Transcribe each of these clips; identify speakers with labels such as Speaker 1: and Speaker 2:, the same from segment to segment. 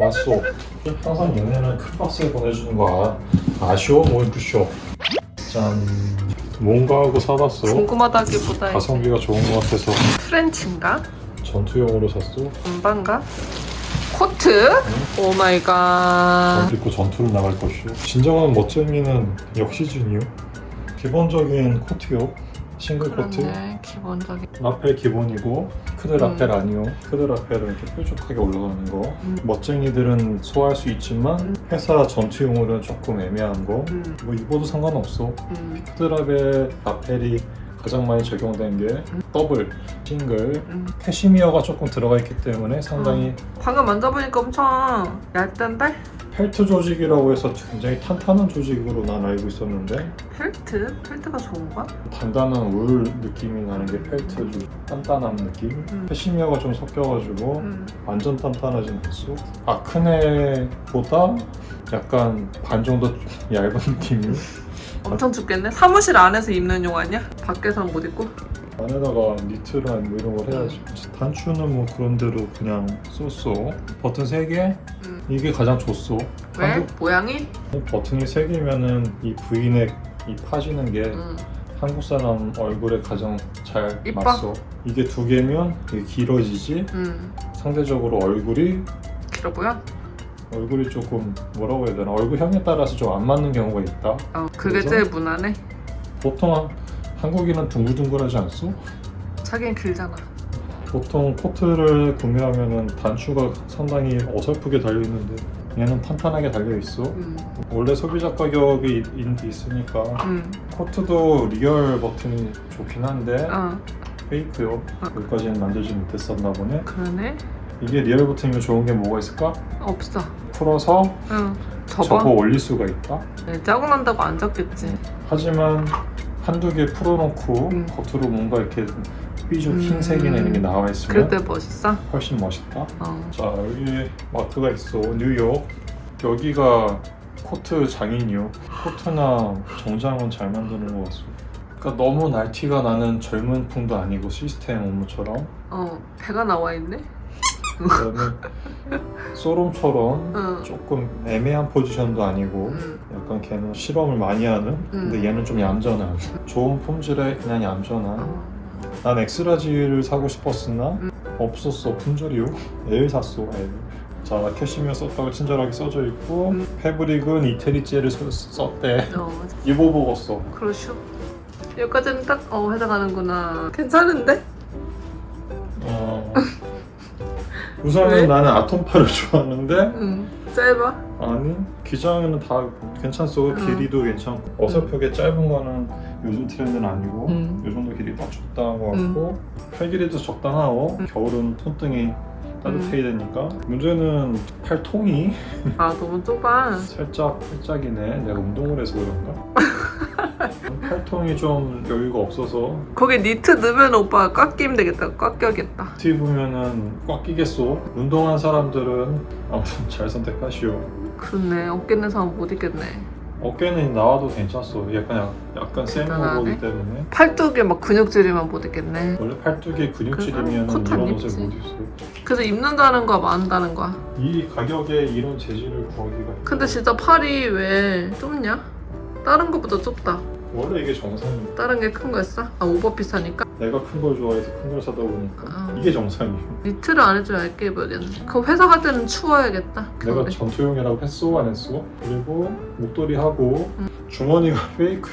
Speaker 1: 왔어. 항상 얘네는 큰 박스에 보내주는 거 아, 아쉬워? 뭐 이쁘쇼. 짠. 뭔가 하고 사봤어.
Speaker 2: 궁금하다기보다
Speaker 1: 가성비가 좋은 것 같아서
Speaker 2: 프렌치인가?
Speaker 1: 전투용으로 샀어.
Speaker 2: 음반가? 코트? 오 마이 갓.
Speaker 1: 옷 입고 전투를 나갈 것이요. 진정한 멋쟁이는 역시 준이요. 기본적인 코트요. 싱글 코트.
Speaker 2: 그렇네 기본적인
Speaker 1: 라펠 기본이고 크드 라펠 아니요. 크드 라펠은 이렇게 뾰족하게 올라가는 거.
Speaker 2: 음.
Speaker 1: 멋쟁이들은 소화할 수 있지만 회사 전투용으로는 조금 애매한 거.
Speaker 2: 음,
Speaker 1: 뭐 입어도 상관없어.
Speaker 2: 음,
Speaker 1: 크드 라펠 라펠이 가장 많이 적용된 게 더블, 싱글,
Speaker 2: 음.
Speaker 1: 캐시미어가 조금 들어가 있기 때문에 상당히
Speaker 2: 방금 만져보니까 엄청 얇던데?
Speaker 1: 펠트 조직이라고 해서 굉장히 탄탄한 조직으로 난 알고 있었는데
Speaker 2: 펠트? 펠트가 좋은가?
Speaker 1: 단단한 울 느낌이 나는 게 펠트 좀 단단한 느낌
Speaker 2: 음.
Speaker 1: 캐시미어가 좀 섞여가지고
Speaker 2: 음.
Speaker 1: 완전 단단하진 않소 아크네보다 약간 반 정도 얇은 느낌이
Speaker 2: 엄청 춥겠네? 사무실 안에서 입는 용 아니야? 밖에서는 못 입고?
Speaker 1: 안에다가 니트나 뭐 이런 걸 해야지 단추는 뭐 그런 대로 그냥 쏘쏘 버튼 3개
Speaker 2: 음.
Speaker 1: 이게 가장 좋소
Speaker 2: 왜?
Speaker 1: 한국
Speaker 2: 모양이?
Speaker 1: 버튼이 3개면은 이 V넥 이 파지는 게
Speaker 2: 음.
Speaker 1: 한국 사람 얼굴에 가장 잘
Speaker 2: 이뻐?
Speaker 1: 맞서. 이게 두 개면 이게 길어지지.
Speaker 2: 음.
Speaker 1: 상대적으로 얼굴이
Speaker 2: 길어 보여?
Speaker 1: 얼굴이 조금 뭐라고 해야 되나 얼굴형에 따라서 좀 안 맞는 경우가 있다.
Speaker 2: 어, 그게
Speaker 1: 그래서?
Speaker 2: 제일 무난해.
Speaker 1: 보통 한- 한국인은 둥글둥글하지 않소?
Speaker 2: 자기는 길잖아.
Speaker 1: 보통 코트를 구매하면은 단추가 상당히 어설프게 달려 있는데 얘는 탄탄하게 달려 있어.
Speaker 2: 음.
Speaker 1: 원래 소비자 가격이 있, 있으니까
Speaker 2: 음.
Speaker 1: 코트도 리얼 버튼이 좋긴 한데
Speaker 2: 어,
Speaker 1: 페이크요.
Speaker 2: 어.
Speaker 1: 여기까지는 만들지 못했었나 보네.
Speaker 2: 그러네.
Speaker 1: 이게 리얼 버튼이면 좋은 게 뭐가 있을까?
Speaker 2: 없어.
Speaker 1: 풀어서
Speaker 2: 응.
Speaker 1: 접어
Speaker 2: 접어?
Speaker 1: 올릴 수가 있다.
Speaker 2: 네, 짜고 난다고 안 적겠지.
Speaker 1: 하지만 한두 개 풀어놓고
Speaker 2: 음.
Speaker 1: 겉으로 뭔가 이렇게 삐죽
Speaker 2: 음.
Speaker 1: 흰색이나 이런 게 나와 있으면
Speaker 2: 때 멋있어?
Speaker 1: 훨씬 멋있다.
Speaker 2: 어.
Speaker 1: 자 여기 마트가 있어 뉴욕 여기가 코트 장인이요. 코트나 정장은 잘 만드는 것 같소. 그러니까 너무 날티가 나는 젊은 풍도 아니고 시스템 업무처럼
Speaker 2: 어, 배가 나와 있네?
Speaker 1: 그다음에 소롬처럼
Speaker 2: 응.
Speaker 1: 조금 애매한 포지션도 아니고
Speaker 2: 응.
Speaker 1: 약간 걔는 실험을 많이 하는 근데
Speaker 2: 음.
Speaker 1: 얘는 좀 얌전한 좋은 품질의 그냥 얌전한
Speaker 2: 어.
Speaker 1: 난 엑스라지를 사고 싶었으나
Speaker 2: 음.
Speaker 1: 없었어 품절이요 L 샀어 L 자 캐시미어 썼다고 친절하게 써져 있고
Speaker 2: 음.
Speaker 1: 패브릭은 이태리 젤을 써- 썼대
Speaker 2: 어,
Speaker 1: 입어보고 써
Speaker 2: 그러슈. 여기까지는 딱, 어, 해당하는구나. 괜찮은데?
Speaker 1: 우선은
Speaker 2: 왜?
Speaker 1: 나는 아톰파를 좋아하는데
Speaker 2: 응. 짧아?
Speaker 1: 아니 기장은 다 괜찮소
Speaker 2: 음.
Speaker 1: 길이도 괜찮고 어설프게 짧은 거는 요즘 트렌드는 아니고
Speaker 2: 음.
Speaker 1: 요 정도 길이 딱 적당한 것 같고 팔 길이도 적당하고
Speaker 2: 음.
Speaker 1: 겨울은 손등이 따뜻해야 되니까 문제는 팔통이
Speaker 2: 아, 너무 좁아.
Speaker 1: 살짝 살짝이네 내가 운동을 해서 그런가? 팔통이 좀 여유가 없어서
Speaker 2: 거기 니트 넣으면 오빠 꽉 끼면 되겠다. 꽉 껴야겠다.
Speaker 1: 뒤 보면은 꽉 끼겠소 운동한 사람들은 아무튼 잘 선택하시오
Speaker 2: 그렇네. 어깨 는 사람 못 입겠네.
Speaker 1: 어깨는 나와도 괜찮소 약간 약간 센
Speaker 2: 대단하네.
Speaker 1: 거기 때문에
Speaker 2: 팔뚝에 막 근육질이면 못 입겠네.
Speaker 1: 원래 팔뚝에 근육질이면
Speaker 2: 코트
Speaker 1: 이런 옷을. 못 입어.
Speaker 2: 그래서 입는다는 거야, 만다는 거야.
Speaker 1: 이 가격에 이런 재질을 구하기가
Speaker 2: 근데 진짜 팔이 왜 좁냐? 다른 것보다 좁다.
Speaker 1: 원래 이게 정상이야.
Speaker 2: 다른 게 큰 거였어? 아 오버핏 하니까?
Speaker 1: 내가 큰 걸 좋아해서 큰 걸 사다 보니까
Speaker 2: 아.
Speaker 1: 이게 정상이야.
Speaker 2: 니트를 안 해줘야 얇게 입어야겠네. 그럼 회사 갈 때는 추워야겠다.
Speaker 1: 내가
Speaker 2: 겨울에.
Speaker 1: 전투용이라고 했어 안 했어? 그리고 목도리 하고
Speaker 2: 음.
Speaker 1: 주머니가 페이크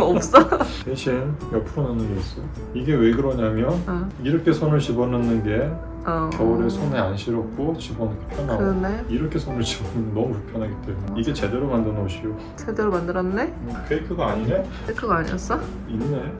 Speaker 2: 없어?
Speaker 1: 대신 옆으로 넣는 게 있어. 이게 왜 그러냐면
Speaker 2: 어.
Speaker 1: 이렇게 손을 집어넣는 게
Speaker 2: 어.
Speaker 1: 겨울에 손에 안 시렵고 집어넣기 편하고
Speaker 2: 그러네.
Speaker 1: 이렇게 손을 집어넣으면 너무 불편하기 때문에 이게 제대로 만든 옷이요.
Speaker 2: 제대로 만들었네?
Speaker 1: 음, 페이크가 아니네?
Speaker 2: 테크가 아니었어?
Speaker 1: 있네.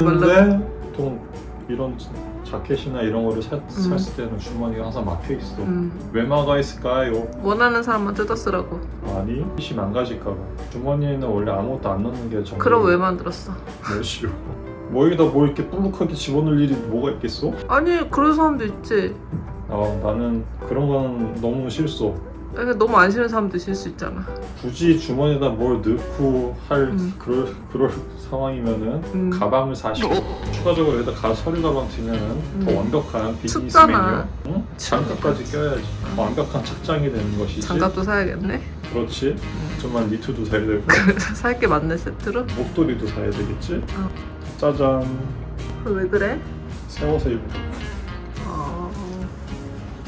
Speaker 2: 몰라.
Speaker 1: 근데 보통 이런 자켓이나 이런 거를 사, 샀을 때는 주머니가 항상 막혀 있어.
Speaker 2: 음.
Speaker 1: 왜 막아 있을까요?
Speaker 2: 원하는 사람만 뜯어 쓰라고.
Speaker 1: 아니, 핏이 망가질까봐. 주머니에는 원래 아무것도 안 넣는 게 정말
Speaker 2: 그럼 왜 만들었어?
Speaker 1: 몇이요? 뭐 여기다 뭐 이렇게 뿔룩하게 집어넣을 일이 뭐가 있겠어?
Speaker 2: 아니 그런 사람도 있지.
Speaker 1: 아 나는 그런 건 너무 싫소.
Speaker 2: 이게 너무 안 신는 사람도 신을 수 있잖아.
Speaker 1: 굳이 주머니에다 뭘 넣고 할
Speaker 2: 음.
Speaker 1: 그럴 그럴 상황이면은
Speaker 2: 음.
Speaker 1: 가방을 사시고 추가적으로 여기다 가 서류 가방 들면은 더
Speaker 2: 음.
Speaker 1: 완벽한 비즈니스
Speaker 2: 춥잖아.
Speaker 1: 메뉴. 응? 장갑까지 껴야지. 완벽한 착장이 되는 것이지.
Speaker 2: 장갑도 사야겠네.
Speaker 1: 그렇지. 좀만 니트도 사야 되고
Speaker 2: 살게 많네 세트로.
Speaker 1: 목도리도 사야 되겠지.
Speaker 2: 어.
Speaker 1: 짜잔.
Speaker 2: 왜 그래?
Speaker 1: 세워서 입으면
Speaker 2: 아,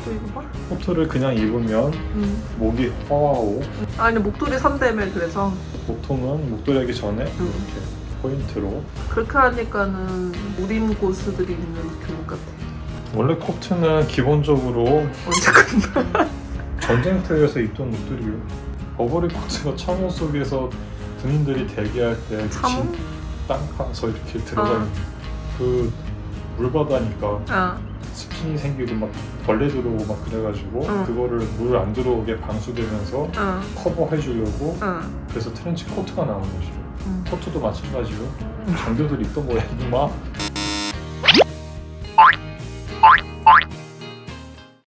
Speaker 2: 또 이거 봐.
Speaker 1: 코트를 그냥 입으면
Speaker 2: 음.
Speaker 1: 목이 허하고
Speaker 2: 아니 목도리 3대매 그래서
Speaker 1: 보통은 목도리 하기 전에
Speaker 2: 음.
Speaker 1: 이렇게 포인트로
Speaker 2: 그렇게 하니까는 우림 고수들이 입는 교복 같아.
Speaker 1: 원래 코트는 기본적으로
Speaker 2: 언제 끝나?
Speaker 1: 전쟁터에서 입던 옷들이요. 버버리 코트가 참호 속에서 군인들이 대기할 때
Speaker 2: 참?
Speaker 1: 땅 파서 이렇게 들어가는
Speaker 2: 어.
Speaker 1: 그 물바다니까
Speaker 2: 아,
Speaker 1: 스 핀이 생기고 막 벌레 들어오고 막 그래가지고
Speaker 2: 응.
Speaker 1: 그거를 물 안 들어오게 방수되면서
Speaker 2: 응,
Speaker 1: 커버해 주려고
Speaker 2: 응.
Speaker 1: 그래서 트렌치 코트가 나온 것이요.
Speaker 2: 응.
Speaker 1: 코트도 마찬가지요. 장교들이 입던 거야 이마.